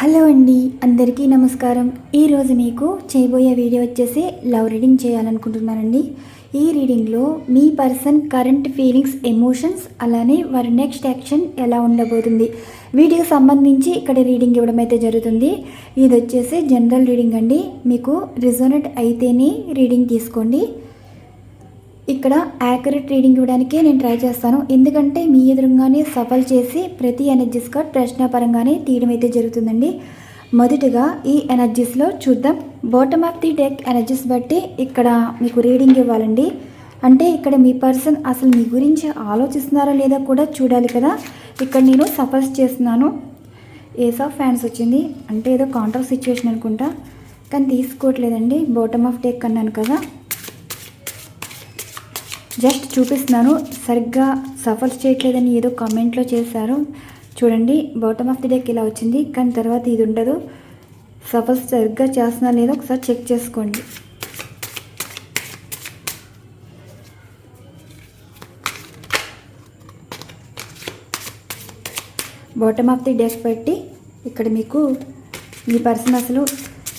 Hello అండి అందరికీ నమస్కారం. ఈరోజు మీకు చేయబోయే వీడియో వచ్చేసి లవ్ రీడింగ్ చేయాలనుకుంటున్నానండి. ఈ రీడింగ్లో మీ పర్సన్ కరెంట్ ఫీలింగ్స్ ఎమోషన్స్ అలానే వారి నెక్స్ట్ యాక్షన్ ఎలా ఉండబోతుంది. వీటికి సంబంధించి ఇక్కడ రీడింగ్ ఇవ్వడం అయితే జరుగుతుంది. ఇది వచ్చేసి జనరల్ రీడింగ్ అండి. మీకు రిజోనెట్ అయితేనే రీడింగ్ తీసుకోండి. ఇక్కడ యాక్యురేట్ రీడింగ్ ఇవ్వడానికే నేను ట్రై చేస్తాను. ఎందుకంటే మీ ఎదురుగానే సఫల్ చేసి ప్రతి ఎనర్జీస్ కార్డ్ ప్రశ్నాపరంగానే తీయడం అయితే జరుగుతుందండి. మొదటగా ఈ ఎనర్జీస్లో చూద్దాం. Bottom of the deck energies బట్టి ఇక్కడ మీకు రీడింగ్ ఇవ్వాలండి. అంటే ఇక్కడ మీ పర్సన్ అసలు మీ గురించి ఆలోచిస్తున్నారా లేదా కూడా చూడాలి కదా. ఇక్కడ నేను సఫర్స్ చేస్తున్నాను. ఏస్ ఆఫ్ ఫ్యాన్స్ వచ్చింది. అంటే ఏదో కాంట్రాక్ట్ సిచ్యువేషన్ అనుకుంటా. కానీ తీసుకోవట్లేదండి. బాటమ్ ఆఫ్ డెక్ అన్నాను కదా. జస్ట్ చూపిస్తున్నాను. సరిగ్గా సఫర్ చేయట్లేదని ఏదో కామెంట్లో చేశారు. చూడండి బాటమ్ ఆఫ్ ది డెక్ ఇలా వచ్చింది. కానీ తర్వాత ఇది ఉండదు. సఫర్ సరిగ్గా చేస్తున్నా లేదో ఒకసారి చెక్ చేసుకోండి. బాటమ్ ఆఫ్ ది డెక్ పెట్టి ఇక్కడ మీకు మీ పర్సన్ అసలు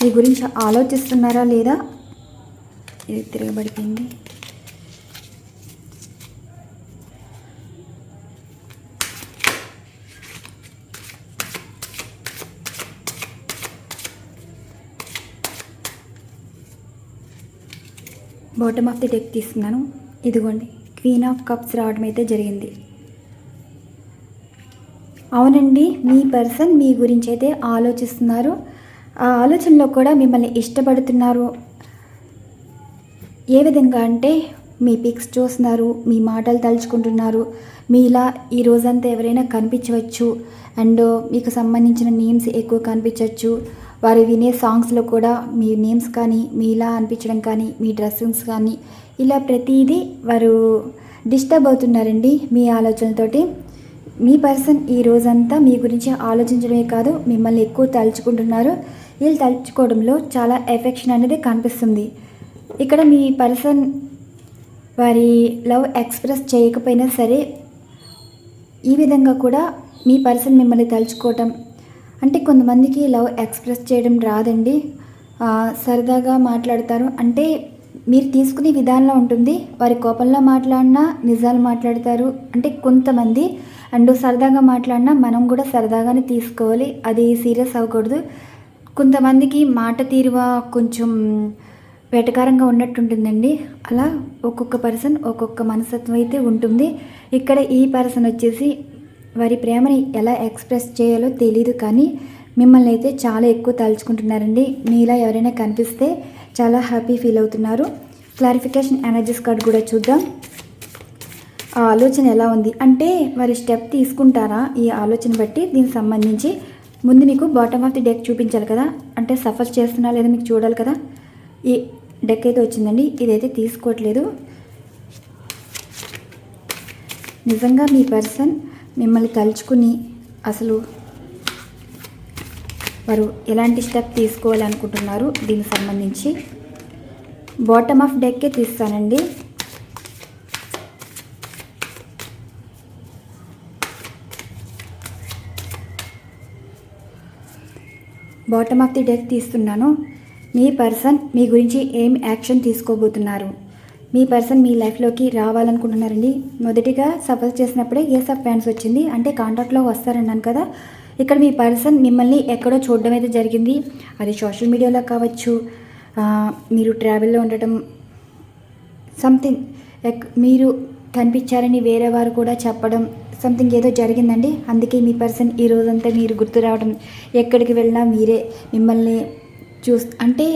మీ గురించి ఆలోచిస్తున్నారా లేదా? ఇది తిరగబడిపోయింది. బాటమ్ ఆఫ్ ది డెక్ తీసుకున్నాను. ఇదిగోండి క్వీన్ ఆఫ్ కప్స్ రావడం అయితే జరిగింది. అవునండి మీ పర్సన్ మీ గురించి అయితే ఆలోచిస్తున్నారు. ఆ ఆలోచనలో కూడా మిమ్మల్ని ఇష్టపడుతున్నారు. ఏ విధంగా అంటే మీ పిక్స్ చూస్తున్నారు మీ మాటలు తలుచుకుంటున్నారు మీలా ఈ రోజంతా ఎవరైనా కనిపించవచ్చు. అండ్ మీకు సంబంధించిన నేమ్స్ ఎక్కువ కనిపించవచ్చు. వారు వినే సాంగ్స్లో కూడా మీ నేమ్స్ కానీ మీ ఇలా అనిపించడం కానీ మీ డ్రెస్సింగ్స్ కానీ ఇలా ప్రతిదీ వారు డిస్టర్బ్ అవుతున్నారండి మీ ఆలోచనలతోటి. మీ పర్సన్ ఈ రోజంతా మీ గురించి ఆలోచించడమే కాదు మిమ్మల్ని ఎక్కువ తలుచుకుంటున్నారు. వీళ్ళు తలుచుకోవడంలో చాలా ఎఫెక్షన్ అనేది కనిపిస్తుంది. ఇక్కడ మీ పర్సన్ వారి లవ్ ఎక్స్ప్రెస్ చేయకపోయినా సరే ఈ విధంగా కూడా మీ పర్సన్ మిమ్మల్ని తలుచుకోవటం అంటే కొంతమందికి లవ్ ఎక్స్ప్రెస్ చేయడం రాదండి. సరదాగా మాట్లాడతారు. అంటే మీరు తీసుకునే విధానంలో ఉంటుంది. వారి కోపంలో మాట్లాడినా నిజాలు మాట్లాడతారు. అంటే కొంతమంది అండ్ సరదాగా మాట్లాడినా మనం కూడా సరదాగానే తీసుకోవాలి. అది సీరియస్ అవ్వకూడదు. కొంతమందికి మాట తీరువ కొంచెం వెటకారంగా ఉన్నట్టుంటుందండి. అలా ఒక్కొక్క పర్సన్ ఒక్కొక్క మనస్తత్వం అయితే ఉంటుంది. ఇక్కడ ఈ పర్సన్ వచ్చేసి వారి ప్రేమని ఎలా ఎక్స్ప్రెస్ చేయాలో తెలియదు కానీ మిమ్మల్ని అయితే చాలా ఎక్కువ తలుచుకుంటున్నారండి. మీలా ఎవరైనా కనిపిస్తే చాలా హ్యాపీ ఫీల్ అవుతున్నారు. క్లారిఫికేషన్ ఎనర్జీస్ కార్డ్ కూడా చూద్దాం. ఆ ఆలోచన ఎలా ఉంది? అంటే వారి స్టెప్ తీసుకుంటారా? ఈ ఆలోచన బట్టి దీనికి సంబంధించి ముందు మీకు బాటమ్ ఆఫ్ ది డెక్ చూపించాలి కదా? అంటే సఫర్ చేస్తున్నా లేదా మీకు చూడాలి కదా? ఈ డెక్ అయితే వచ్చిందండి. ఇదైతే తీసుకోవట్లేదు. నిజంగా మీ పర్సన్ మిమ్మల్ని తలుచుకుని అసలు వారు ఎలాంటి స్టెప్ తీసుకోవాలనుకుంటున్నారు? దీనికి సంబంధించి బాటమ్ ఆఫ్ డెక్కే తీస్తానండి. బాటమ్ ఆఫ్ ది డెక్ తీస్తున్నాను. మీ పర్సన్ మీ గురించి ఏం యాక్షన్ తీసుకోబోతున్నారు? మీ పర్సన్ మీ లైఫ్లోకి రావాలనుకుంటున్నారండి. మొదటిగా సపోజ్ చేసినప్పుడే ఎస్ ఆఫ్ ఫ్యాన్స్ వచ్చింది. అంటే కాంటాక్ట్లో వస్తారన్నాను కదా. ఇక్కడ మీ పర్సన్ మిమ్మల్ని ఎక్కడో చూడడం అయితే జరిగింది. అది సోషల్ మీడియాలో కావచ్చు మీరు ట్రావెల్లో ఉండటం సంథింగ్ ఎక్ మీరు కనిపించారని వేరే వారు కూడా చెప్పడం సంథింగ్ ఏదో జరిగిందండి. అందుకే మీ పర్సన్ ఈ రోజంతా మీరు గుర్తు రావడం ఎక్కడికి వెళ్ళినా మీరే మిమ్మల్ని చూస్ అంటే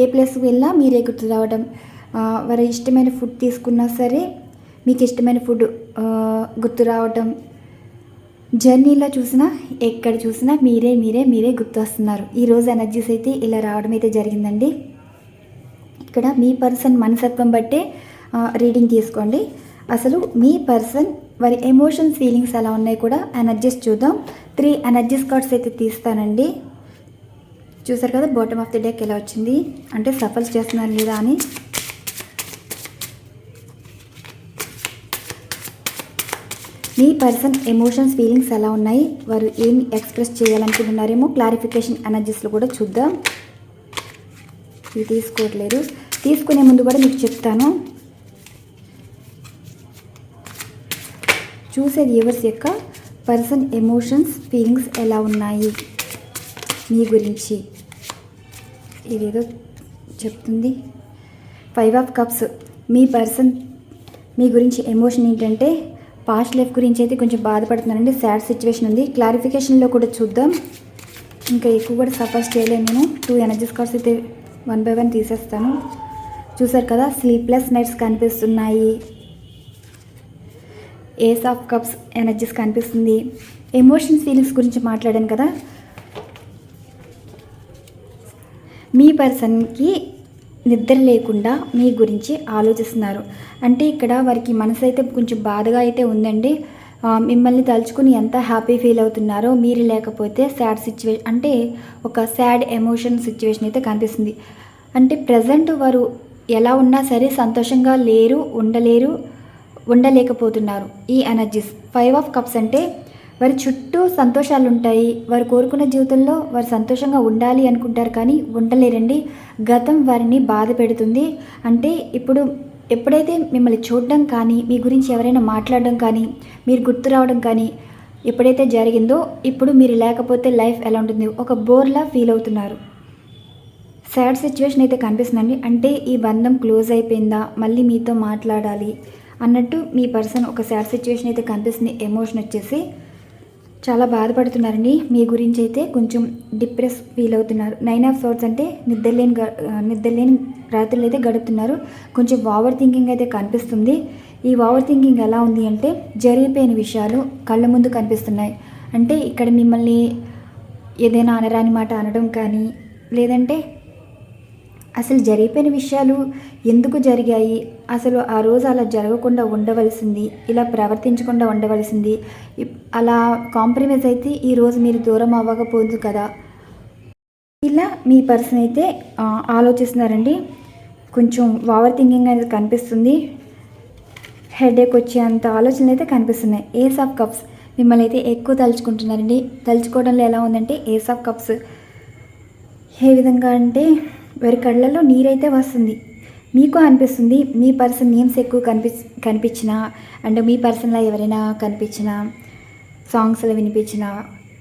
ఏ ప్లేస్కి వెళ్ళినా మీరే గుర్తు రావడం. వారి ఇష్టమైన ఫుడ్ తీసుకున్నా సరే మీకు ఇష్టమైన ఫుడ్ గుర్తు రావటం. జర్నీలో చూసినా ఎక్కడ చూసినా మీరే మీరే మీరే గుర్తు వస్తున్నారు ఈరోజు ఎనర్జీస్ అయితే ఇలా రావడం అయితే జరిగిందండి. ఇక్కడ మీ పర్సన్ మనసత్వం బట్టే రీడింగ్ తీసుకోండి. అసలు మీ పర్సన్ వారి ఎమోషన్స్ ఫీలింగ్స్ ఎలా ఉన్నాయి కూడా ఎనర్జీస్ చూద్దాం. త్రీ ఎనర్జీస్ కార్డ్స్ అయితే తీస్తానండి. చూసారు కదా బాటమ్ ఆఫ్ ది డెక్ ఎలా వచ్చింది? అంటే సఫల్స్ చేస్తున్నారు లేదా అని. మీ పర్సన్ ఎమోషన్స్ ఫీలింగ్స్ ఎలా ఉన్నాయి? వారు ఏం ఎక్స్ప్రెస్ చేయాలనుకుంటున్నారేమో క్లారిఫికేషన్ ఎనర్జీస్లో కూడా చూద్దాం. ఇది తీసుకోవట్లేదు. తీసుకునే ముందు కూడా మీకు చెప్తాను. చూసే వ్యూవర్స్ యొక్క? పర్సన్ ఎమోషన్స్ ఫీలింగ్స్ ఎలా ఉన్నాయి? మీ గురించి. ఇదేదో చెప్తుంది. Five of cups. Me person మీ గురించి ఎమోషన్ ఏంటంటే పాస్ట్ లైఫ్ గురించి అయితే కొంచెం బాధపడుతున్నానండి. సాడ్ సిచ్యువేషన్ ఉంది. క్లారిఫికేషన్లో కూడా చూద్దాం. ఇంకా ఎక్కువ కూడా సఫర్స్ చేయలేను నేను. టూ ఎనర్జీస్ కార్డ్స్ అయితే వన్ బై వన్ తీసేస్తాను. చూసారు కదా స్లీప్లెస్ నైట్స్ కనిపిస్తున్నాయి. ఏస్ ఆఫ్ కప్స్ ఎనర్జీస్ కనిపిస్తుంది. ఎమోషన్స్ ఫీలింగ్స్ గురించి మాట్లాడాను కదా. మీ పర్సన్కి నిద్ర లేకుండా మీ గురించి ఆలోచిస్తున్నారు. అంటే ఇక్కడ వారికి మనసు అయితే కొంచెం బాధగా అయితే ఉందండి. మిమ్మల్ని తలుచుకుని ఎంత హ్యాపీ ఫీల్ అవుతున్నారో మీరు లేకపోతే సాడ్ సిచ్యువేషన్ అంటే ఒక సాడ్ ఎమోషన్ సిచ్యువేషన్ అయితే కనిపిస్తుంది. అంటే ప్రజెంట్ వారు ఎలా ఉన్నా సరే సంతోషంగా లేరు ఉండలేరు ఉండలేకపోతున్నారు ఈ ఎనర్జీస్. ఫైవ్ ఆఫ్ కప్స్ అంటే వారి చుట్టూ సంతోషాలు ఉంటాయి వారు కోరుకున్న జీవితంలో వారు సంతోషంగా ఉండాలి అనుకుంటారు కానీ ఉండలేరండి. గతం వారిని బాధ పెడుతుంది. అంటే ఇప్పుడు ఎప్పుడైతే మిమ్మల్ని చూడడం కానీ మీ గురించి ఎవరైనా మాట్లాడడం కానీ మీరు గుర్తు రావడం కానీ ఎప్పుడైతే జరిగిందో ఇప్పుడు మీరు లేకపోతే లైఫ్ ఎలా ఉంటుంది? ఒక బోర్లా ఫీల్ అవుతున్నారు. సాడ్ సిచ్యువేషన్ అయితే కనిపిస్తుందండి. అంటే ఈ బంధం క్లోజ్ అయిపోయిందా? మళ్ళీ మీతో మాట్లాడాలి అన్నట్టు మీ పర్సన్ ఒక సాడ్ సిచ్యువేషన్ అయితే కనిపిస్తుంది. ఎమోషన్ వచ్చేసి చాలా బాధపడుతున్నారండి. మీ గురించి అయితే కొంచెం డిప్రెస్ ఫీల్ అవుతున్నారు. నైన్ ఆఫ్ సోర్స్ అంటే నిద్రలేని నిద్రలేని రాత్రులు అయితే గడుపుతున్నారు. కొంచెం ఓవర్ థింకింగ్ అయితే కనిపిస్తుంది. ఈ ఓవర్ థింకింగ్ ఎలా ఉంది అంటే జరిగిపోయిన విషయాలు కళ్ళ ముందు కనిపిస్తున్నాయి. అంటే ఇక్కడ మిమ్మల్ని ఏదైనా అనరాని మాట అనడం కానీ లేదంటే అసలు జరిగిపోయిన విషయాలు ఎందుకు జరిగాయి? అసలు ఆ రోజు అలా జరగకుండా ఉండవలసింది ఇలా ప్రవర్తించకుండా ఉండవలసింది. అలా కాంప్రమైజ్ అయితే ఈ రోజు మీరు దూరం అవ్వకపోదు కదా. ఇలా మీ పర్సన్ అయితే ఆలోచిస్తున్నారండి. కొంచెం ఓవర్ థింకింగ్ అనేది కనిపిస్తుంది. హెడేక్ వచ్చే అంత ఆలోచనలు అయితే కనిపిస్తున్నాయి. ఏస్ ఆఫ్ కప్స్ మిమ్మల్ని అయితే ఎక్కువ తలుచుకుంటున్నారండి. తలుచుకోవడంలో ఎలా ఉందంటే ఏస్ ఆఫ్ కప్స్ ఏ విధంగా అంటే వారి కళ్ళల్లో నీరైతే వస్తుంది. మీకు అనిపిస్తుంది మీ పర్సన్ నేమ్స్ ఎక్కువ కనిపి కనిపించినా అండ్ మీ పర్సన్లో ఎవరైనా కనిపించిన సాంగ్స్లో వినిపించిన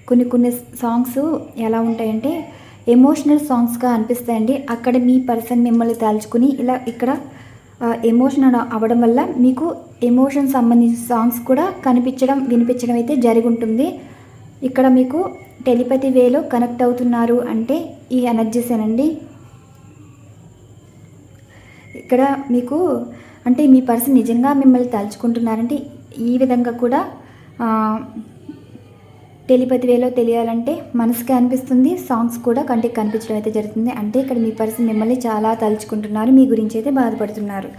కొన్ని కొన్ని సాంగ్స్ ఎలా ఉంటాయంటే ఎమోషనల్ సాంగ్స్గా అనిపిస్తాయండి. అక్కడ మీ పర్సన్ మిమ్మల్ని తలుచుకుని ఇలా ఇక్కడ ఎమోషన్ అవ్వడం వల్ల మీకు ఎమోషన్ సంబంధించిన సాంగ్స్ కూడా కనిపించడం వినిపించడం అయితే జరిగి ఉంటుంది ఇక్కడ మీకు టెలిపతి వేలో కనెక్ట్ అవుతున్నారు అంటే ఈ ఎనర్జీసేనండి ఇక్కడ మీకు అంటే మీ పర్సన్ నిజంగా మిమ్మల్ని తలుచుకుంటున్నారంటే ఈ విధంగా కూడా ఆ, టెలిపతి వేలో తెలియాలంటే మనసుకి అనిపిస్తుంది సాంగ్స్ కూడా కంటికి కనిపించడం అయితే జరుగుతుంది. అంటే ఇక్కడ మీ పర్సన్ మిమ్మల్ని చాలా తలుచుకుంటున్నారు మీ గురించి అయితే బాధపడుతున్నారు.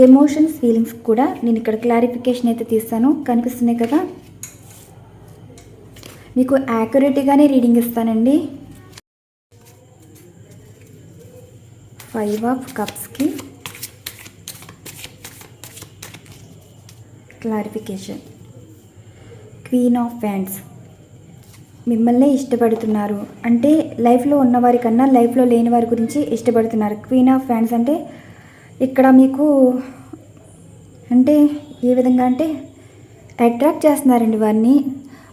ఎమోషన్స్ ఫీలింగ్స్ కూడా నేను ఇక్కడ క్లారిఫికేషన్ అయితే తీస్తాను. కనిపిస్తున్నాయి కదా? మీకు యాక్యురేట్గానే రీడింగ్ ఇస్తానండి. ఫైవ్ ఆఫ్ కప్స్కి క్లారిఫికేషన్ క్వీన్ ఆఫ్ ఫ్యాన్స్ మిమ్మల్నే ఇష్టపడుతున్నారు. అంటే లైఫ్లో ఉన్నవారి కన్నా లైఫ్లో లేని వారి గురించి ఇష్టపడుతున్నారు. క్వీన్ ఆఫ్ ఫ్యాన్స్ అంటే ఇక్కడ మీకు అంటే ఏ విధంగా అంటే అట్రాక్ట్ చేస్తున్నారండి వారిని.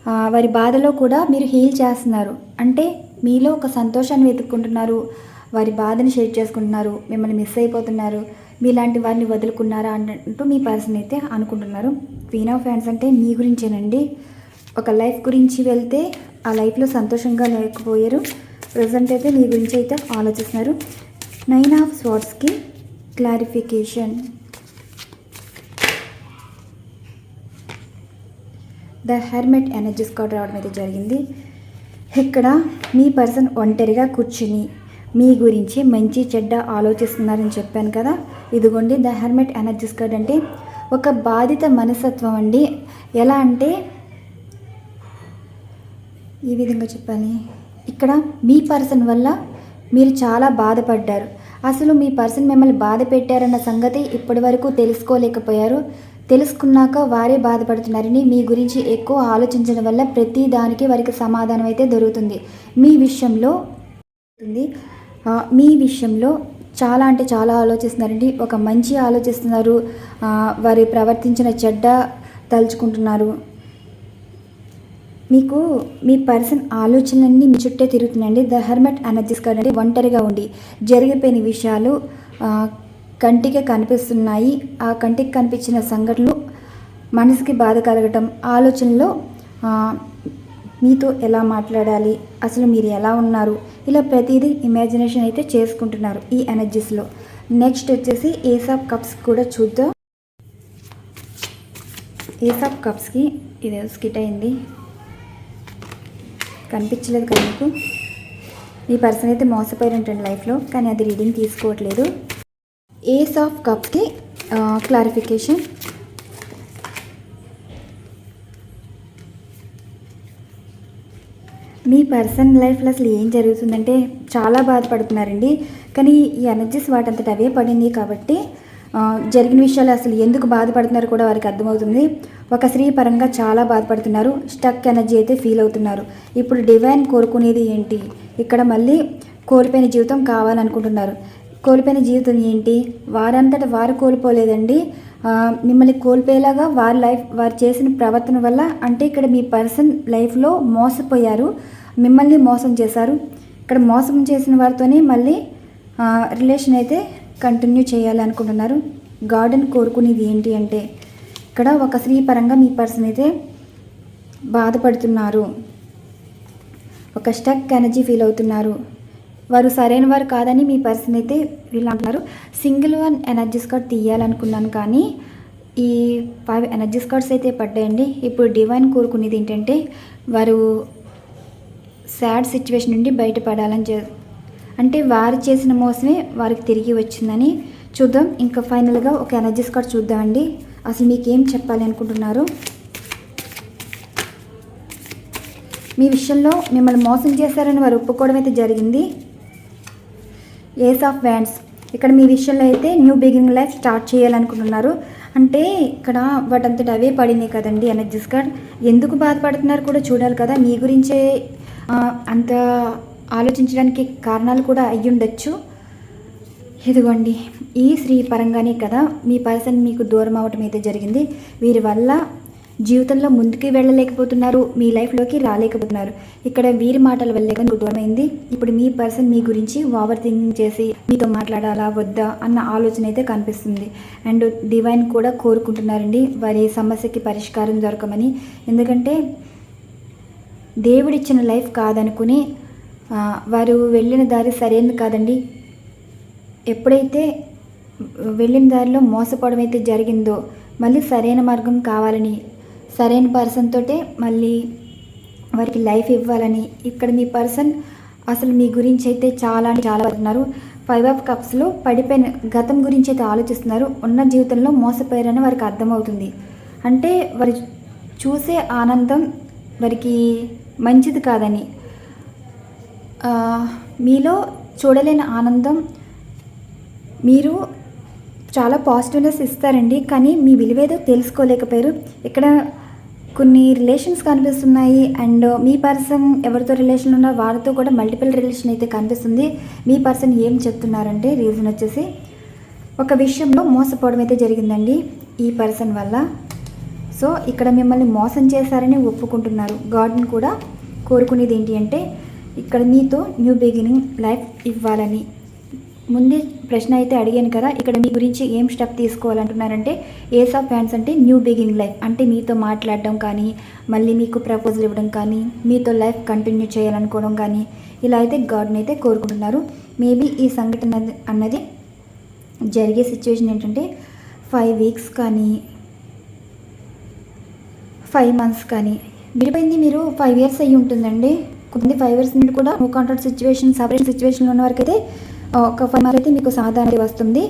వారి బాధలో కూడా మీరు హీల్ చేస్తున్నారు. అంటే మీలో ఒక సంతోషాన్ని వెతుక్కుంటున్నారు. వారి బాధని షేర్ చేసుకుంటున్నారు. మిమ్మల్ని మిస్ అయిపోతున్నారు. మీలాంటి వారిని వదులుకున్నారా అన్నట్టు మీ పర్సన్ అయితే అనుకుంటున్నారు. క్వీన్ ఆఫ్ ఫ్యాన్స్ అంటే మీ గురించేనండి. ఒక లైఫ్ గురించి వెళ్తే ఆ లైఫ్లో సంతోషంగా లేకపోయారు. ప్రజెంట్ అయితే మీ గురించి అయితే ఆలోచిస్తున్నారు. Nine of స్వాట్స్కి clarification the hermit energies card రావడం అయితే జరిగింది. ఇక్కడ మీ పర్సన్ ఒంటరిగా కూర్చుని మీ గురించి మంచి చెడ్డ ఆలోచిస్తున్నారని చెప్పాను కదా? ఇదిగోండి ద హెర్మెట్ ఎనర్జీస్ కార్డ్ అంటే ఒక బాధిత మనస్తత్వం అండి. ఎలా అంటే ఈ విధంగా చెప్పాలి. ఇక్కడ మీ పర్సన్ వల్ల మీరు చాలా బాధపడ్డారు. అసలు మీ పర్సన్ మిమ్మల్ని బాధ పెట్టారన్న సంగతి ఇప్పటి వరకు తెలుసుకోలేకపోయారు. తెలుసుకున్నాక వారే బాధపడుతున్నారని మీ గురించి ఎక్కువ ఆలోచించడం వల్ల ప్రతి దానికి వారికి సమాధానం అయితే దొరుకుతుంది. మీ విషయంలో మీ విషయంలో చాలా అంటే చాలా ఆలోచిస్తున్నారండి. ఒక మంచి ఆలోచిస్తున్నారు. వారి ప్రవర్తించిన చెడ్డ తలుచుకుంటున్నారు. మీకు మీ పర్సన్ ఆలోచనలన్నీ మీ చుట్టే తిరుగుతున్నాయండి. ద హెర్మెట్ ఎనర్జీస్ కార్డ్ అంటే ఒంటరిగా ఉండి జరిగిపోయిన విషయాలు కంటికి కనిపిస్తున్నాయి. ఆ కంటికి కనిపించిన సంఘటనలు మనసుకి బాధ కలగటం ఆలోచనలో మీతో ఎలా మాట్లాడాలి? అసలు మీరు ఎలా ఉన్నారు? ఇలా ప్రతిదీ ఇమాజినేషన్ అయితే చేసుకుంటున్నారు ఈ ఎనర్జీస్లో నెక్స్ట్ వచ్చేసి ఏస్ ఆఫ్ కప్స్ కూడా చూద్దాం. ఏస్ ఆఫ్ కప్స్కి ఇది స్కిట్ అయింది. కనిపించలేదు కదా మీకు? ఈ పర్సన్ అయితే మోసపోయి ఉంటుంది లైఫ్లో కానీ అది రీడింగ్ తీసుకోవట్లేదు. ఏస్ ఆఫ్ కప్స్కి క్లారిఫికేషన్ మీ పర్సన్ లైఫ్లో అసలు ఏం జరుగుతుందంటే చాలా బాధపడుతున్నారండి. కానీ ఈ ఎనర్జీస్ వాటంతట అవే పడింది కాబట్టి జరిగిన విషయాలు అసలు ఎందుకు బాధపడుతున్నారు కూడా వారికి అర్థమవుతుంది. ఒక స్త్రీ పరంగా చాలా బాధపడుతున్నారు. స్టక్ ఎనర్జీ అయితే ఫీల్ అవుతున్నారు. ఇప్పుడు డివైన్ కోరుకునేది ఏంటి? ఇక్కడ మళ్ళీ కోల్పోయిన జీవితం కావాలనుకుంటున్నారు. కోల్పోయిన జీవితం ఏంటి? వారంతట వారు కోల్పోలేదండి. మిమ్మల్ని కోల్పోయేలాగా వారి లైఫ్ వారు చేసిన ప్రవర్తన వల్ల అంటే ఇక్కడ మీ పర్సన్ లైఫ్లో మోసపోయారు. మిమ్మల్ని మోసం చేశారు. ఇక్కడ మోసం చేసిన వారితోనే మళ్ళీ రిలేషన్ అయితే కంటిన్యూ చేయాలనుకుంటున్నారు గార్డెన్ కోరుకునేది ఏంటి అంటే ఇక్కడ ఒక స్త్రీ పరంగా మీ పర్సన్ అయితే బాధపడుతున్నారు. ఒక స్టక్ ఎనర్జీ ఫీల్ అవుతున్నారు. వారు సరైన వారు కాదని మీ పర్సన్ అయితే వీళ్ళు అంటున్నారు. సింగిల్ వన్ ఎనర్జీస్ కార్డ్ తీయాలనుకున్నాను కానీ ఈ ఫైవ్ ఎనర్జీస్ కార్డ్స్ అయితే పడ్డాయండి. ఇప్పుడు డివైన్ కోరుకునేది ఏంటంటే వారు సాడ్ సిచ్యువేషన్ నుండి బయటపడాలని చే అంటే వారు చేసిన మోసమే వారికి తిరిగి వచ్చిందని చూద్దాం. ఇంకా ఫైనల్గా ఒక ఎనర్జీస్ కార్డ్ చూద్దామండి. అసలు మీకు ఏం చెప్పాలి అనుకుంటున్నారు? మీ విషయంలో మిమ్మల్ని మోసం చేశారని వారు ఒప్పుకోవడం అయితే జరిగింది. ఏస్ ఆఫ్ వ్యాండ్స్ ఇక్కడ మీ విషయంలో అయితే న్యూ బిగినింగ్ లైఫ్ స్టార్ట్ చేయాలనుకుంటున్నారు. అంటే ఇక్కడ వాటంతట అవే పడినాయి కదండి ఎనర్జీస్ కార్డ్ ఎందుకు బాధపడుతున్నారు కూడా చూడాలి కదా. మీ గురించే అంత ఆలోచించడానికి కారణాలు కూడా అయ్యి ఉండొచ్చు. ఇదిగోండి ఈ స్త్రీ పరంగానే కదా మీ పర్సన్ మీకు దూరం అవటం అయితే జరిగింది. వీరి వల్ల జీవితంలో ముందుకు వెళ్ళలేకపోతున్నారు మీ లైఫ్లోకి రాలేకపోతున్నారు. ఇక్కడ వీరి మాటల వల్లే కానీ దూరమైంది. ఇప్పుడు మీ పర్సన్ మీ గురించి ఓవర్ థింకింగ్ చేసి మీతో మాట్లాడాలా వద్దా అన్న ఆలోచన అయితే కనిపిస్తుంది. అండ్ డివైన్ కూడా కోరుకుంటున్నారండి వారి సమస్యకి పరిష్కారం దొరకమని. ఎందుకంటే దేవుడిచ్చిన లైఫ్ కాదనుకుని వారు వెళ్ళిన దారి సరైనది కాదండి. ఎప్పుడైతే వెళ్ళిన దారిలో మోసపోవడం అయితే జరిగిందో మళ్ళీ సరైన మార్గం కావాలని సరైన పర్సన్ తోటే మళ్ళీ వారికి లైఫ్ ఇవ్వాలని ఇక్కడ మీ పర్సన్ అసలు మీ గురించి అయితే చాలా అంటే చాలా పడుతున్నారు. ఫైవ్ ఆఫ్ కప్స్లో పడిపోయిన గతం గురించి అయితే ఆలోచిస్తున్నారు. ఉన్న జీవితంలో మోసపోయారని వారికి అర్థమవుతుంది. అంటే వారు చూసే ఆనందం వారికి మంచిది కాదని. మీలో చూడలేని ఆనందం మీరు చాలా పాజిటివ్నెస్ ఇస్తారండి. కానీ మీ విలువేదో తెలుసుకోలేకపోయారు. ఇక్కడ కొన్ని రిలేషన్స్ కనిపిస్తున్నాయి అండ్ మీ పర్సన్ ఎవరితో రిలేషన్ ఉన్నారో వారితో కూడా మల్టిపుల్ రిలేషన్ అయితే కనిపిస్తుంది. మీ పర్సన్ ఏం చెప్తున్నారంటే రీజన్ వచ్చేసి ఒక విషయంలో మోసపోవడం అయితే జరిగిందండి ఈ పర్సన్ వల్ల. సో ఇక్కడ మిమ్మల్ని మోసం చేశారని ఒప్పుకుంటున్నారు. గాడ్ని కూడా కోరుకునేది ఏంటి అంటే ఇక్కడ మీతో న్యూ బిగినింగ్ లైఫ్ ఇవ్వాలని. ముందే ప్రశ్న అయితే అడిగాను కదా ఇక్కడ మీ గురించి ఏం స్టెప్ తీసుకోవాలంటున్నారంటే ఏస్ ఆఫ్ ఫ్యాన్స్ అంటే న్యూ బిగినింగ్ లైఫ్ అంటే మీతో మాట్లాడడం కానీ మళ్ళీ మీకు ప్రపోజల్ ఇవ్వడం కానీ మీతో లైఫ్ కంటిన్యూ చేయాలనుకోవడం కానీ ఇలా అయితే గాడ్ని అయితే కోరుకుంటున్నారు. మేబీ ఈ సంఘటన అన్నది జరిగే సిచ్యువేషన్ ఏంటంటే ఫైవ్ వీక్స్ కానీ ఫైవ్ మంత్స్ కానీ విడిపోయింది మీరు ఫైవ్ ఇయర్స్ అయ్యి ఉంటుందండి. కొంతమంది ఫైవ్ ఇయర్స్ నుండి కూడా నో కాంట్రాక్ట్ సిచ్యువేషన్ సపరేట్ సిచ్యువేషన్లో ఉన్న వరకు అయితే ఒక ఫైవ్ అయితే మీకు సాధారణ వస్తుంది.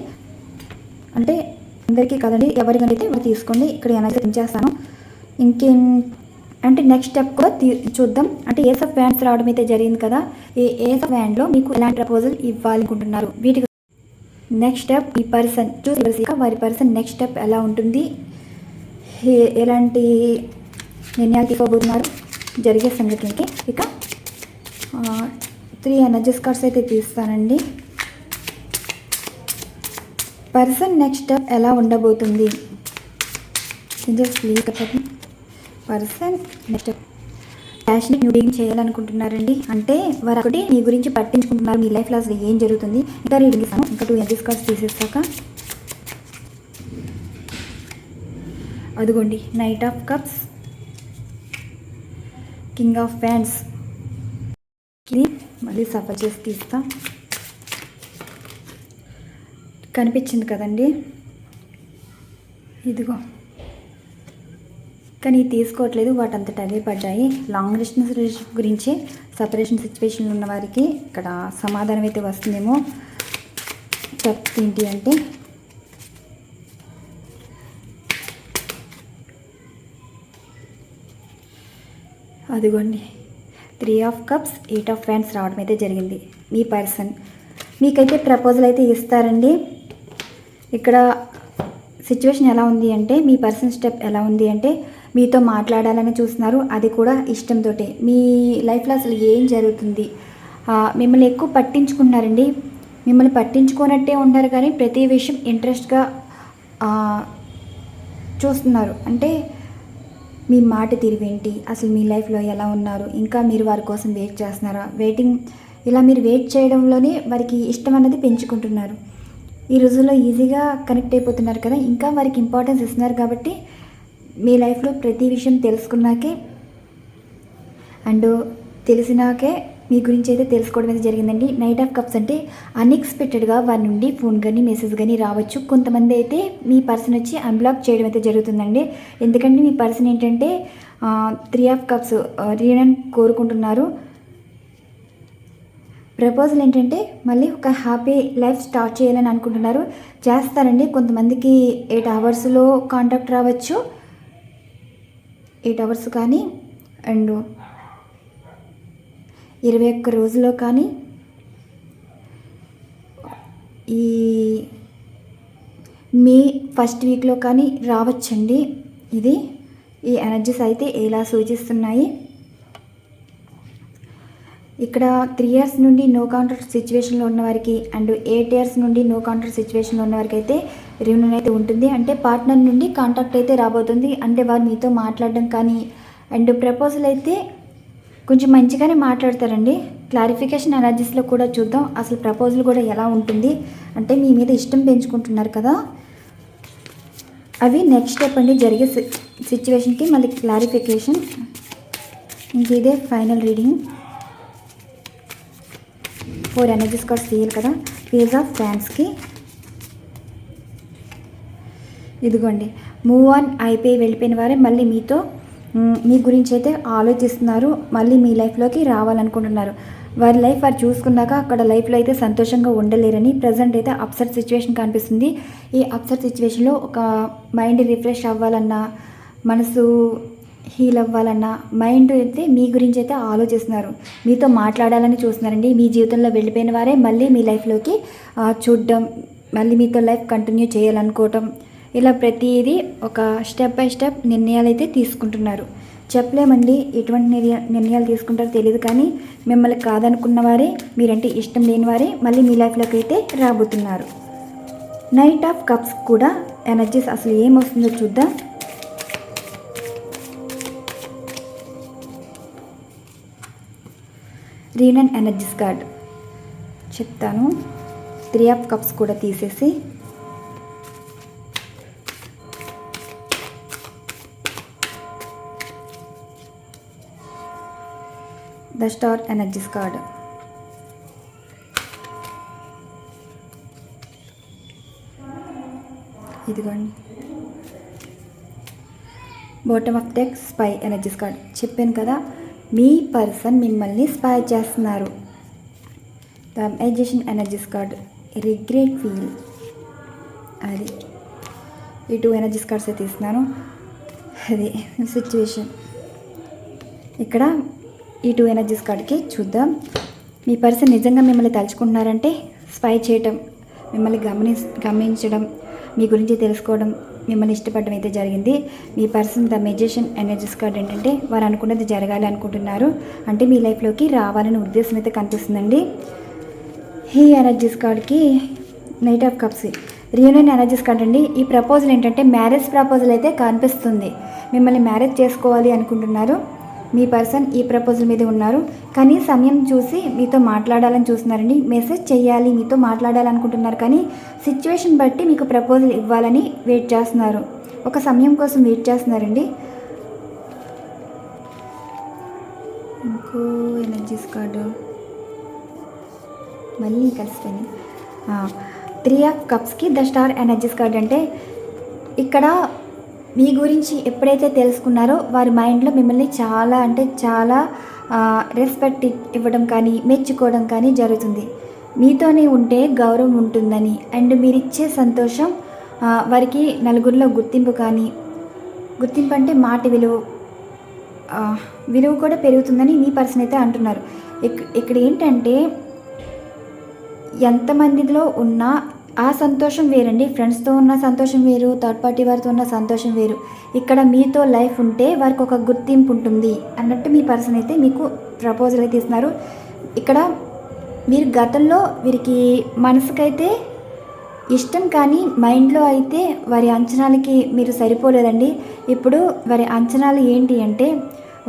అంటే అందరికీ కదండి ఎవరికైనా అయితే వాళ్ళు తీసుకోండి. ఇక్కడ ఎనర్జీ చేస్తాను ఇంకేం అంటే నెక్స్ట్ స్టెప్ కూడా తీ చూద్దాం. అంటే ఏస్ ఆఫ్ వ్యాండ్స్ రావడం అయితే జరిగింది కదా. ఈ ఏస్ ఆఫ్ వ్యాండ్లో మీకు ఎలాంటి ప్రపోజల్ ఇవ్వాలనుకుంటున్నారు? వీటికి నెక్స్ట్ స్టెప్ ఈ పర్సన్ చూసి వారి పర్సన్ నెక్స్ట్ స్టెప్ ఎలా ఉంటుంది? ఎలాంటి నిర్ణయాలు తీసుకోబోతున్నారు? జరిగే సంఘటనకి ఇక త్రీ ఎనర్జీస్ కార్డ్స్ అయితే తీస్తానండి. పర్సన్ నెక్స్ట్ స్టెప్ ఎలా ఉండబోతుంది? Just please person next passion new beginning చేయాలనుకుంటున్నారండి? అంటే వారు ఒకటి మీ గురించి పట్టించుకుంటున్నారు మీ లైఫ్లో అసలు ఏం జరుగుతుంది? ఇంకా రీడింగ్ ఇస్తాను ఇంకా టూ ఎనర్జీస్ కార్డ్స్ తీసేసాక అదిగోండి knight of cups king of fans ఇది మళ్ళీ సఫర్ చేసి తీస్తాను కనిపించింది కదండి. ఇదిగో. కానీ తీసుకోవట్లేదు వాటంతట అవే పడ్డాయి. లాంగ్ డిస్టెన్స్ రిలేషన్ గురించి సపరేషన్ సిచ్యువేషన్లో ఉన్న వారికి ఇక్కడ సమాధానం అయితే వస్తుందేమో తప్పు ఏంటి అంటే అదిగోండి. Three of cups eight of fans రావడం అయితే జరిగింది. మీ పర్సన్ మీకైతే ప్రపోజల్ అయితే ఇస్తారండి. ఇక్కడ సిచ్యువేషన్ ఎలా ఉంది అంటే మీ పర్సన్ స్టెప్ ఎలా ఉంది అంటే మీతో మాట్లాడాలని చూస్తున్నారు. అది కూడా ఇష్టంతో మీ లైఫ్లో అసలు ఏం జరుగుతుంది? మిమ్మల్ని ఎక్కువ పట్టించుకున్నారండి మిమ్మల్ని పట్టించుకోనట్టే ఉన్నారు కానీ ప్రతి విషయం ఇంట్రెస్ట్గా చూస్తున్నారు. అంటే మీ మాట తీరువేంటి? అసలు మీ లైఫ్లో ఎలా ఉన్నారు? ఇంకా మీరు వారి కోసం వెయిట్ చేస్తున్నారా? వెయిటింగ్ ఇలా మీరు వెయిట్ చేయడంలోనే వారికి ఇష్టం అన్నది పెంచుకుంటున్నారు. ఈ రోజుల్లో ఈజీగా కనెక్ట్ అయిపోతున్నారు కదా. ఇంకా వారికి ఇంపార్టెన్స్ ఇస్తున్నారు కాబట్టి మీ లైఫ్లో ప్రతి విషయం తెలుసుకున్నాకే అండ్ తెలిసినాకే మీ గురించి అయితే తెలుసుకోవడం అయితే జరిగిందండి. నైట్ ఆఫ్ కప్స్ అంటే అన్ఎక్స్పెక్టెడ్గా వారి నుండి ఫోన్ కానీ మెసేజ్ కానీ రావచ్చు. కొంతమంది అయితే మీ పర్సన్ వచ్చి అన్బ్లాక్ చేయడం అయితే జరుగుతుందండి. ఎందుకంటే మీ పర్సన్ ఏంటంటే త్రీ ఆఫ్ కప్స్ రీడన్ కోరుకుంటున్నారు. ప్రపోజల్ ఏంటంటే మళ్ళీ ఒక హ్యాపీ లైఫ్ స్టార్ట్ చేయాలని అనుకుంటున్నారు. చేస్తారండి. కొంతమందికి ఎయిట్ అవర్స్లో కాంటాక్ట్ రావచ్చు. ఎయిట్ అవర్స్ కానీ అండ్ ఇరవై ఒక్క రోజులో కానీ ఈ మే ఫస్ట్ వీక్లో కానీ రావచ్చండి. ఇది ఈ ఎనర్జీస్ అయితే ఎలా సూచిస్తున్నాయి. ఇక్కడ త్రీ ఇయర్స్ నుండి నో కాంట్రాక్ట్ సిచ్యువేషన్లో ఉన్న వారికి అండ్ ఎయిట్ ఇయర్స్ నుండి నో కాంట్రాక్ట్ సిచ్యువేషన్లో ఉన్న వారికి అయితే రివ్యూన్ అయితే ఉంటుంది. అంటే పార్ట్నర్ నుండి కాంటాక్ట్ అయితే రాబోతుంది. అంటే వారు మీతో మాట్లాడడం కానీ అండ్ ప్రపోజల్ అయితే కొంచెం మంచిగానే మాట్లాడతారండి. క్లారిఫికేషన్ ఎనర్జీస్లో కూడా చూద్దాం. అసలు ప్రపోజల్ కూడా ఎలా ఉంటుంది? అంటే మీ మీద ఇష్టం పెంచుకుంటున్నారు కదా. అవి నెక్స్ట్ స్టెప్ అండి. జరిగే సిచ్యువేషన్కి మళ్ళీ క్లారిఫికేషన్ ఇంక ఇదే final reading four energies cards తీయాలి కదా? ఫేజ్ ఆఫ్ ఫ్యాన్స్కి ఇదిగోండి. మూవ్ ఆన్ అయిపోయి వెళ్ళిపోయిన వారే మళ్ళీ మీతో మీ గురించి అయితే ఆలోచిస్తున్నారు. మళ్ళీ మీ లైఫ్లోకి రావాలనుకుంటున్నారు. వారి లైఫ్ వారు చూసుకున్నాక అక్కడ లైఫ్లో అయితే సంతోషంగా ఉండలేరని ప్రజెంట్ అయితే అప్సెట్ సిచ్యువేషన్ కనిపిస్తుంది. ఈ అప్సెట్ సిచ్యువేషన్లో ఒక మైండ్ రిఫ్రెష్ అవ్వాలన్నా మనసు హీల్ అవ్వాలన్నా మైండ్ అయితే మీ గురించి అయితే ఆలోచిస్తున్నారు. మీతో మాట్లాడాలని చూస్తున్నారండి. మీ జీవితంలో వెళ్ళిపోయిన వారే మళ్ళీ మీ లైఫ్లోకి చూడడం మళ్ళీ మీతో లైఫ్ కంటిన్యూ చేయాలనుకోవటం. ఇలా ప్రతిదీ ఒక స్టెప్ బై స్టెప్ నిర్ణయాలు అయితే తీసుకుంటున్నారు. చెప్పలేమండి ఎటువంటి నిర్ణయ నిర్ణయాలు తీసుకుంటారో తెలియదు కానీ మిమ్మల్ని కాదనుకున్న వారే మీరంటే ఇష్టం లేని వారే మళ్ళీ మీ లైఫ్లోకి అయితే రాబోతున్నారు. నైట్ ఆఫ్ కప్స్ కూడా ఎనర్జీస్ అసలు ఏమొస్తుందో చూద్దాం. రీనన్ ఎనర్జీస్ కార్డ్ చెప్తాను. త్రీ ఆఫ్ కప్స్ కూడా తీసేసి. ద స్టార్ ఎనర్జీస్ కార్డ్ ఇదిగోండి. Bottom of deck spy energies card చెప్పాను కదా మీ పర్సన్ మిమ్మల్ని స్పై చేస్తున్నారు. The energies card regret feel. అది. ఈ టూ ఎనర్జీస్ కార్డ్స్ అయితే అది సిచ్యువేషన్. ఇక్కడ ఈ టూ ఎనర్జీస్ కార్డ్కి చూద్దాం. మీ పర్సన్ నిజంగా మిమ్మల్ని తలుచుకుంటున్నారంటే స్పై చేయటం మిమ్మల్ని గమని గమనించడం మీ గురించి తెలుసుకోవడం మిమ్మల్ని ఇష్టపడడం అయితే జరిగింది. మీ person the magician energies card ఏంటంటే వారు అనుకున్నది జరగాలి అనుకుంటున్నారు. అంటే మీ లైఫ్లోకి రావాలనే ఉద్దేశం అయితే కనిపిస్తుందండి. ఈ ఎనర్జీస్ కార్డ్కి knight of cups. Reunion energies card అండి. ఈ ప్రపోజల్ ఏంటంటే మ్యారేజ్ ప్రపోజల్ అయితే కనిపిస్తుంది. మిమ్మల్ని మ్యారేజ్ చేసుకోవాలి అనుకుంటున్నారు. మీ పర్సన్ ఈ ప్రపోజల్ మీద ఉన్నారు. కానీ సమయం చూసి మీతో మాట్లాడాలని చూస్తున్నారండి. మెసేజ్ చేయాలి మీతో మాట్లాడాలనుకుంటున్నారు. కానీ సిచ్యువేషన్ బట్టి మీకు ప్రపోజల్ ఇవ్వాలని వెయిట్ చేస్తున్నారు. ఒక సమయం కోసం వెయిట్ చేస్తున్నారండి. ఇంకో ఎనర్జీస్ కార్డు మళ్ళీ కలిసిపోయింది త్రీ ఆఫ్ కప్స్కి ద స్టార్ ఎనర్జీస్ కార్డ్ అంటే ఇక్కడ మీ గురించి ఎప్పుడైతే తెలుసుకున్నారో వారి మైండ్లో మిమ్మల్ని చాలా అంటే చాలా రెస్పెక్ట్ ఇవ్వడం కానీ మెచ్చుకోవడం కానీ జరుగుతుంది. మీతోనే ఉంటే గౌరవం ఉంటుందని అండ్ మీరు ఇచ్చే సంతోషం వారికి నలుగురిలో గుర్తింపు కానీ గుర్తింపు అంటే మాట విలువ విలువ కూడా పెరుగుతుందని మీ పర్సన్ అయితే అంటున్నారు. ఇక్కడ ఏంటంటే ఎంతమందిలో ఉన్నా ఆ సంతోషం వేరండి. ఫ్రెండ్స్తో ఉన్న సంతోషం వేరు థర్డ్ పార్టీ వారితో ఉన్న సంతోషం వేరు. ఇక్కడ మీతో లైఫ్ ఉంటే వారికి ఒక గుర్తింపు ఉంటుంది అన్నట్టు మీ పర్సన్ అయితే మీకు ప్రపోజల్ అయితే ఇస్తున్నారు. ఇక్కడ మీరు గతంలో వీరికి మనసుకైతే ఇష్టం కానీ మైండ్లో అయితే వారి అంచనాలకి మీరు సరిపోలేదండి. ఇప్పుడు వారి అంచనాలు ఏంటి అంటే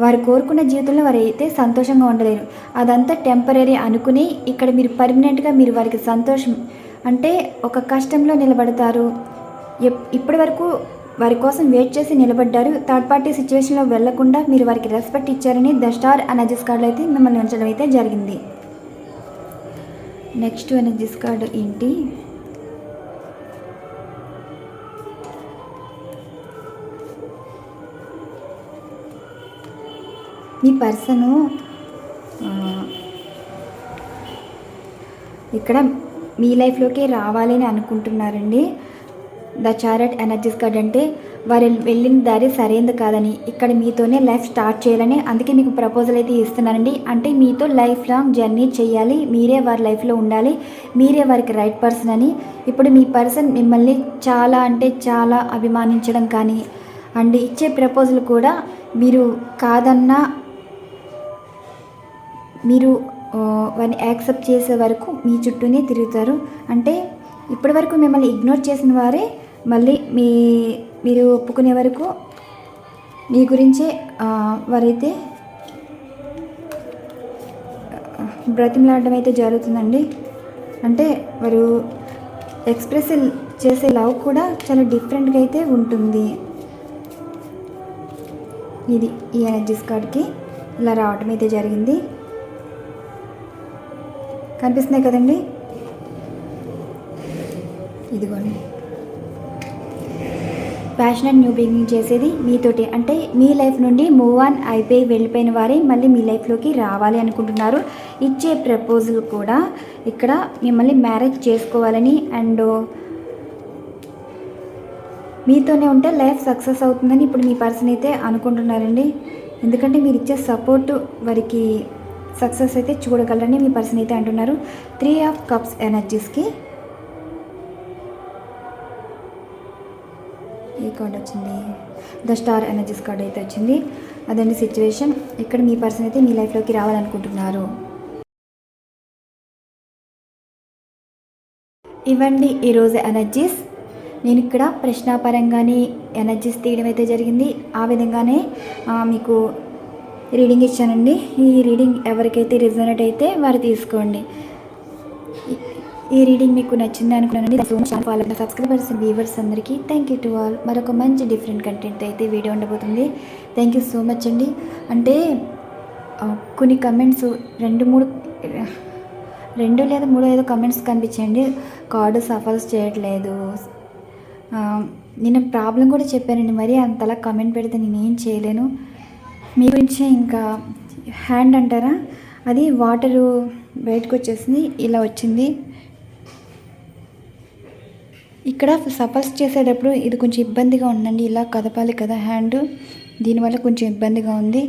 వారు కోరుకున్న జీవితంలో వారు అయితే సంతోషంగా ఉండలేరు. అదంతా టెంపరీ అనుకుని ఇక్కడ మీరు పర్మనెంట్గా మీరు వారికి సంతోషం అంటే ఒక కష్టంలో నిలబడతారు. ఎప్- ఇప్పటి వరకు వారి కోసం వెయిట్ చేసి నిలబడ్డారు. థర్డ్ పార్టీ సిచ్యువేషన్లో వెళ్ళకుండా మీరు వారికి రెస్పెక్ట్ ఇచ్చారని ద స్టార్ ఎనర్జీస్ కార్డులో అయితే మిమ్మల్ని ఉంచడం అయితే జరిగింది. నెక్స్ట్ ఎనర్జీస్ కార్డు ఏంటి? మీ పర్సను ఇక్కడ మీ లైఫ్లోకి రావాలని అనుకుంటున్నారండి. ద చారెట్ ఎనర్జీస్ కార్డ్ అంటే వారు వెళ్ళిన దారి సరైనది కాదని ఇక్కడ మీతోనే లైఫ్ స్టార్ట్ చేయాలని అందుకే మీకు ప్రపోజల్ అయితే ఇస్తున్నానండి. అంటే మీతో లైఫ్ లాంగ్ జర్నీ చేయాలి మీరే వారి లైఫ్లో ఉండాలి మీరే వారికి రైట్ పర్సన్ అని. ఇప్పుడు మీ పర్సన్ మిమ్మల్ని చాలా అంటే చాలా అభిమానించడం కానీ అండ్ ఇచ్చే ప్రపోజల్ కూడా మీరు కాదన్నా మీరు వారిని యాక్సెప్ట్ చేసే వరకు మీ చుట్టూనే తిరుగుతారు. అంటే ఇప్పటి వరకు మిమ్మల్ని ఇగ్నోర్ చేసిన వారే మళ్ళీ మీ మీరు ఒప్పుకునే వరకు మీ గురించే వారైతే బ్రతిమలాడడం అయితే జరుగుతుందండి. అంటే వారు ఎక్స్ప్రెస్ చేసే లవ్ కూడా చాలా డిఫరెంట్గా అయితే ఉంటుంది. ఇది ఈ ఎనర్జీస్ కార్డ్కి ఇలా రావటం అయితే జరిగింది. కనిపిస్తున్నాయి కదండి. ఇదిగోండి. ప్యాషనెట్ న్యూ బిగినింగ్ చేసేది మీతోటి. అంటే మీ లైఫ్ నుండి మూవ్ ఆన్ అయిపోయి వెళ్ళిపోయిన వారే మళ్ళీ మీ లైఫ్లోకి రావాలి అనుకుంటున్నారు. ఇచ్చే ప్రపోజల్ కూడా ఇక్కడ మిమ్మల్ని మ్యారేజ్ చేసుకోవాలని అండ్ మీతోనే ఉంటే లైఫ్ సక్సెస్ అవుతుందని ఇప్పుడు మీ పర్సన్ అయితే అనుకుంటున్నారండి. ఎందుకంటే మీరు ఇచ్చే సపోర్ట్ వారికి సక్సెస్ అయితే చూడగలరని మీ పర్సన్ అయితే అంటున్నారు. త్రీ ఆఫ్ కప్స్ ఎనర్జీస్కి ఏ కార్డ్ వచ్చింది? ద స్టార్ ఎనర్జీస్ కార్డ్ అయితే వచ్చింది. అదండి సిచ్యువేషన్ ఇక్కడ మీ పర్సన్ అయితే మీ లైఫ్లోకి రావాలనుకుంటున్నారు. ఇవ్వండి ఈరోజు ఎనర్జీస్ నేను ఇక్కడ ప్రశ్నాపరంగానే ఎనర్జీస్ తీయడం అయితే జరిగింది. ఆ విధంగానే మీకు రీడింగ్ ఇచ్చానండి. ఈ రీడింగ్ ఎవరికైతే రిజనరేట్ అయితే వారు తీసుకోండి. ఈ- రీడింగ్ మీకు నచ్చింది అనుకున్నానండి. So much follow subscribers viewers అందరికీ థ్యాంక్ యూ టు ఆల్ మరొక మంచి డిఫరెంట్ కంటెంట్ అయితే వీడియో ఉండబోతుంది. థ్యాంక్ యూ సో మచ్ అండి. అంటే కొన్ని కమెంట్స్ రెండు మూడు రెండు లేదా మూడు ఐదు కమెంట్స్ కనిపించండి కార్డు సఫల్స్ చేయట్లేదు. నేను ప్రాబ్లం కూడా చెప్పానండి. మరి అంతలా కమెంట్ పెడితే నేను ఏం చేయలేను. మీ గురించి ఇంకా హ్యాండ్ అంటారా? అది వాటరు బయటకు వచ్చేసింది ఇలా వచ్చింది. ఇక్కడ సఫల్స్ చేసేటప్పుడు ఇది కొంచెం ఇబ్బందిగా ఉందండి ఇలా కదపాలి కదా హ్యాండ్. దీనివల్ల కొంచెం ఇబ్బందిగా ఉంది.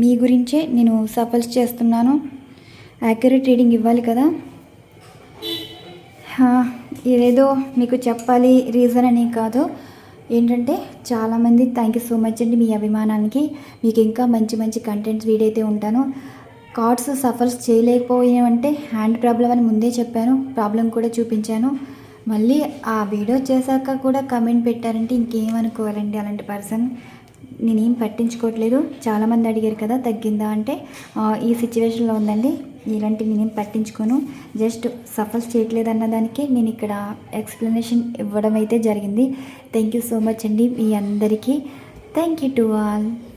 మీ గురించే నేను సఫల్స్ చేస్తున్నాను. యాక్యురేట్ రీడింగ్ ఇవ్వాలి కదా. ఇదేదో మీకు చెప్పాలి రీజన్ అని కాదు. ఏంటంటే చాలామంది థ్యాంక్ యూ సో మచ్ అండి మీ అభిమానానికి. మీకు ఇంకా మంచి మంచి కంటెంట్స్ వీడైతే ఉంటాను. కార్డ్స్ సఫర్స్ చేయలేకపోయామంటే హ్యాండ్ ప్రాబ్లం అని ముందే చెప్పాను. ప్రాబ్లం కూడా చూపించాను. మళ్ళీ ఆ వీడియో చేశాక కూడా కమెంట్ పెట్టారంటే ఇంకేమనుకోవాలండి అలాంటి పర్సన్ నేనేం పట్టించుకోవట్లేదు. చాలామంది అడిగారు కదా తగ్గిందా అంటే ఈ సిచ్యువేషన్లో ఉందండి. ఇలాంటివి నేను పట్టించుకోను. జస్ట్ సఫర్ చేయట్లేదు దానికి నేను ఇక్కడ ఎక్స్ప్లెనేషన్ ఇవ్వడం అయితే జరిగింది. థ్యాంక్ యూ సో మచ్ అండి మీ అందరికీ. Thank you to all.